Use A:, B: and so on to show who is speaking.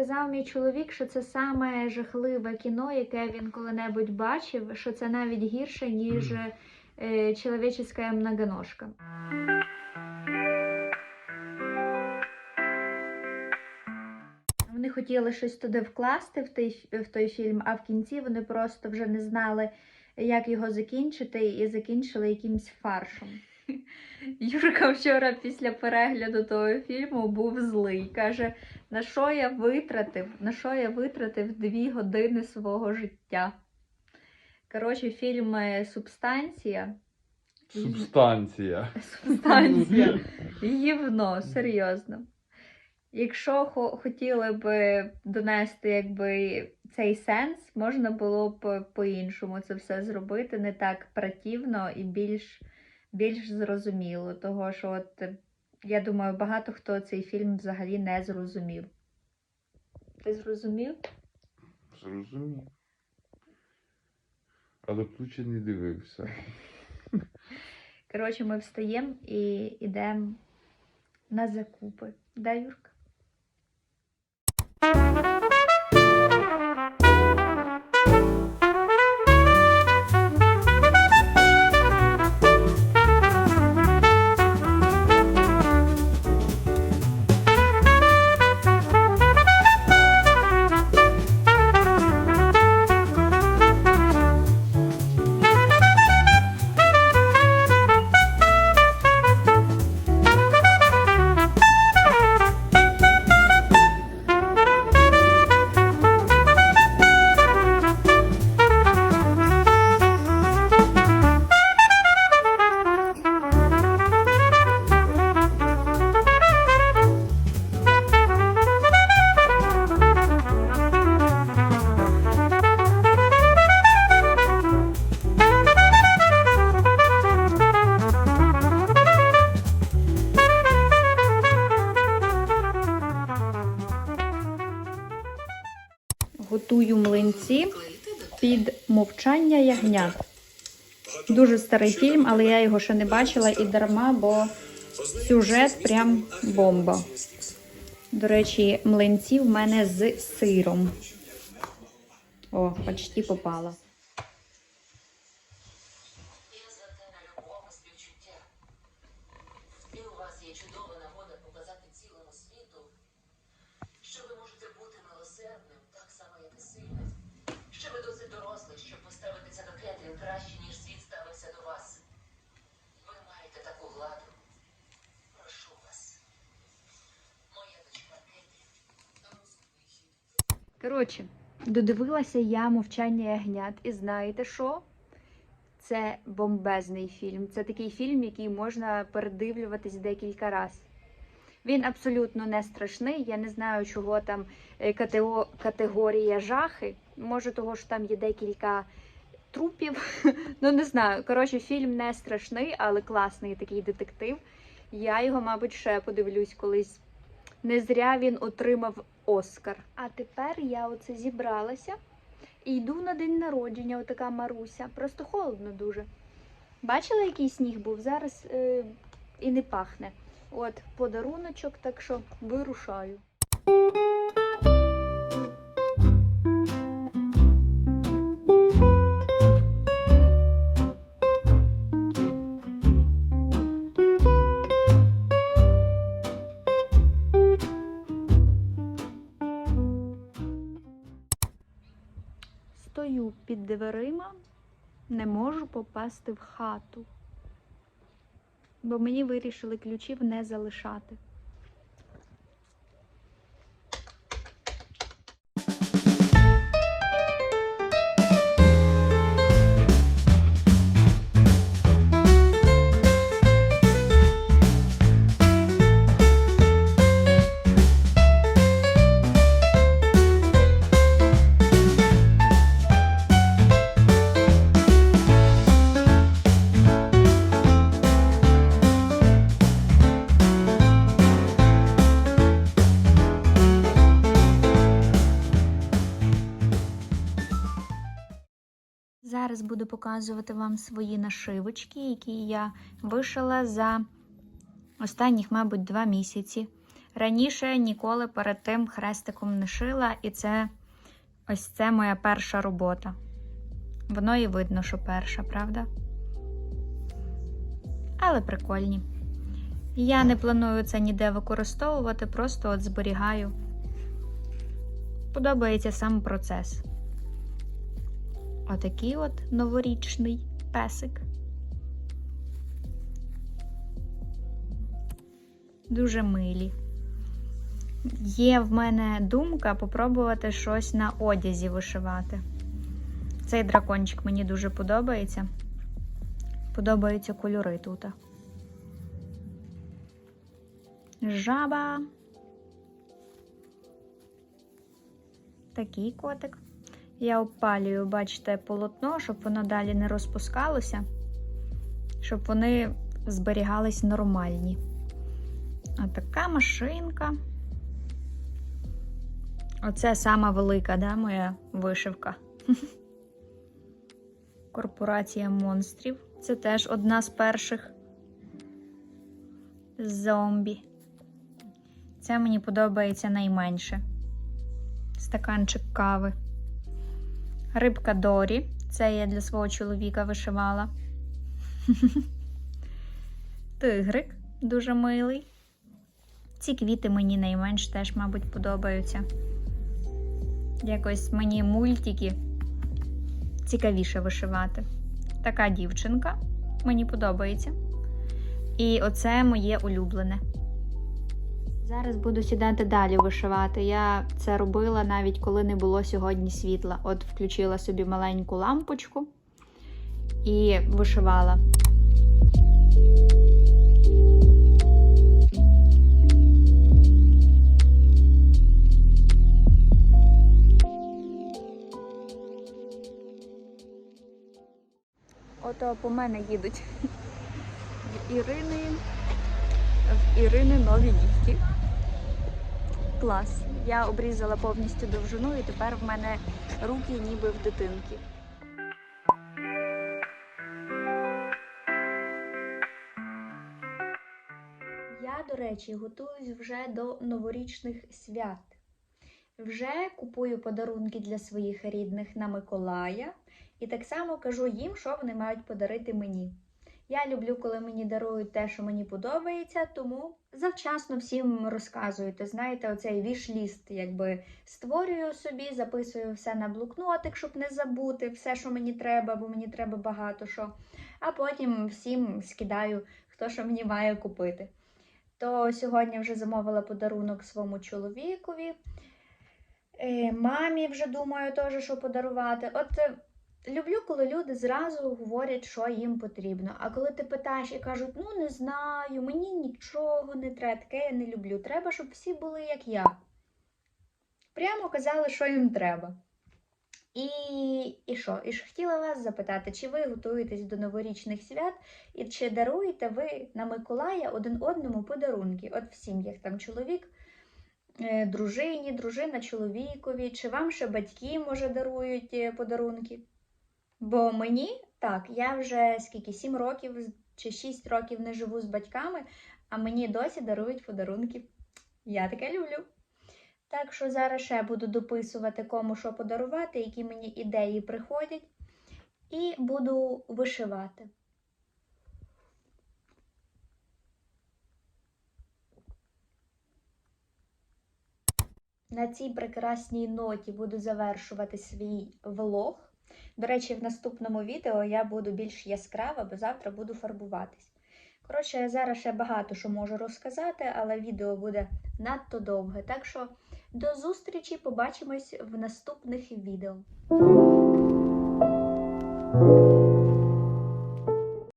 A: сказав мій чоловік, що це саме жахливе кіно, яке він коли-небудь бачив, що це навіть гірше, ніж е, «Человеческая многоножка. Вони хотіли щось туди вкласти в той, в той фільм, а в кінці вони просто вже не знали, як його закінчити, і закінчили якимсь фаршем. Юрка вчора після перегляду того фільму був злий. Каже, на що я витратив? На що я витратив дві години свого життя? Коротше, фільм е, Субстанція.
B: Субстанція.
A: Субстанція. Гівно, серйозно. Якщо хотіли б донести якби, цей сенс, можна було б по-іншому це все зробити, не так противно і більш, більш зрозуміло. Того що, от, е, я думаю, багато хто цей фільм взагалі не зрозумів. Ти зрозумів?
B: Зрозумів. Але ключі не дивився.
A: Коротше, ми встаємо і йдемо на закупи. Да, Юрка? Під мовчання ягнят. Дуже старий фільм, але я його ще не бачила і дарма, бо сюжет прям бомба. До речі, млинці в мене з сиром. О, почти попала.
C: Чудова нагода показати цілому світу, що ви можете бути милосердним Що ви досить дорослий, щоб поставитися до Кетрін краще, ніж світ ставився до вас. Ви маєте таку владу. Прошу вас. Моя дочка Кетрін.
A: Коротше, додивилася я мовчання ягнят, і знаєте що? Це бомбезний фільм. Це такий фільм, який можна передивлюватись декілька разів. Він абсолютно не страшний. Я не знаю, чого там е, катего- категорія жахи. Може, того, що там є декілька трупів. ну, не знаю. Коротше, фільм не страшний, але класний такий детектив. Я його, мабуть, ще подивлюсь колись. Не зря він отримав Оскар. А тепер я оце зібралася і йду на день народження, отака Маруся. Просто холодно дуже. Бачила, який сніг був? Зараз е, і не пахне. От подаруночок, так що вирушаю. Стою під дверима, не можу попасти в хату, бо мені вирішили ключів не залишати. Зараз буду показувати вам свої нашивочки, які я вишила за останніх, мабуть, два місяці. Раніше ніколи перед тим хрестиком не шила, і це ось це моя перша робота. Воно і видно, що перша, правда? Але прикольні. Я не планую це ніде використовувати, просто от зберігаю. Подобається сам процес. Отакий от новорічний песик. Дуже милі. Є в мене думка попробувати щось на одязі вишивати. Цей дракончик мені дуже подобається. Подобаються кольори тут. Жаба. Такий котик. Я опалюю, бачите, полотно, щоб воно далі не розпускалося, щоб вони зберігались нормальні. А така машинка. Оце сама велика, да, моя вишивка. Корпорація монстрів. Це теж одна з перших. Зомбі. Це мені подобається найменше. Стаканчик кави. Рибка Дорі. Це я для свого чоловіка вишивала. Тигрик дуже милий. Ці квіти мені найменш теж, мабуть, подобаються. Якось мені мультики цікавіше вишивати. Така дівчинка мені подобається. І оце моє улюблене. Зараз буду сідати далі вишивати. Я це робила навіть коли не було сьогодні світла. От включила собі маленьку лампочку і вишивала. Ото по мене їдуть в Ірини, в Ірини нові нігті. Клас. Я обрізала повністю довжину і тепер в мене руки ніби в дитинки. Я, до речі, готуюсь вже до новорічних свят. Вже купую подарунки для своїх рідних на Миколая. І так само кажу їм, що вони мають подарити мені. Я люблю, коли мені дарують те, що мені подобається, тому завчасно всім розказуєте. Знаєте, оцей віш-ліст, якби створюю собі, записую все на блокнотик, щоб не забути все, що мені треба, бо мені треба багато що. А потім всім скидаю, хто що мені має купити. То сьогодні вже замовила подарунок своєму чоловікові. Е, Мамі вже думаю теж, що подарувати. От люблю, коли люди зразу говорять, що їм потрібно. А коли ти питаєш і кажуть, ну не знаю, мені нічого не треба, таке я не люблю. Треба, щоб всі були як я. Прямо казали, що їм треба. І, і що? І ж хотіла вас запитати, чи ви готуєтесь до новорічних свят, і чи даруєте ви на Миколая один одному подарунки? От в сім'ях там чоловік е, дружині, дружина чоловікові, чи вам ще батьки, може, дарують е, подарунки? Бо мені так, я вже скільки 7 років чи 6 років не живу з батьками, а мені досі дарують подарунки. Я таке люблю. Так що зараз ще буду дописувати, кому що подарувати, які мені ідеї приходять, і буду вишивати. На цій прекрасній ноті буду завершувати свій влог. До речі, в наступному відео я буду більш яскрава, бо завтра буду фарбуватись. Коротше, я зараз ще багато що можу розказати, але відео буде надто довге. Так що до зустрічі, побачимось в наступних відео.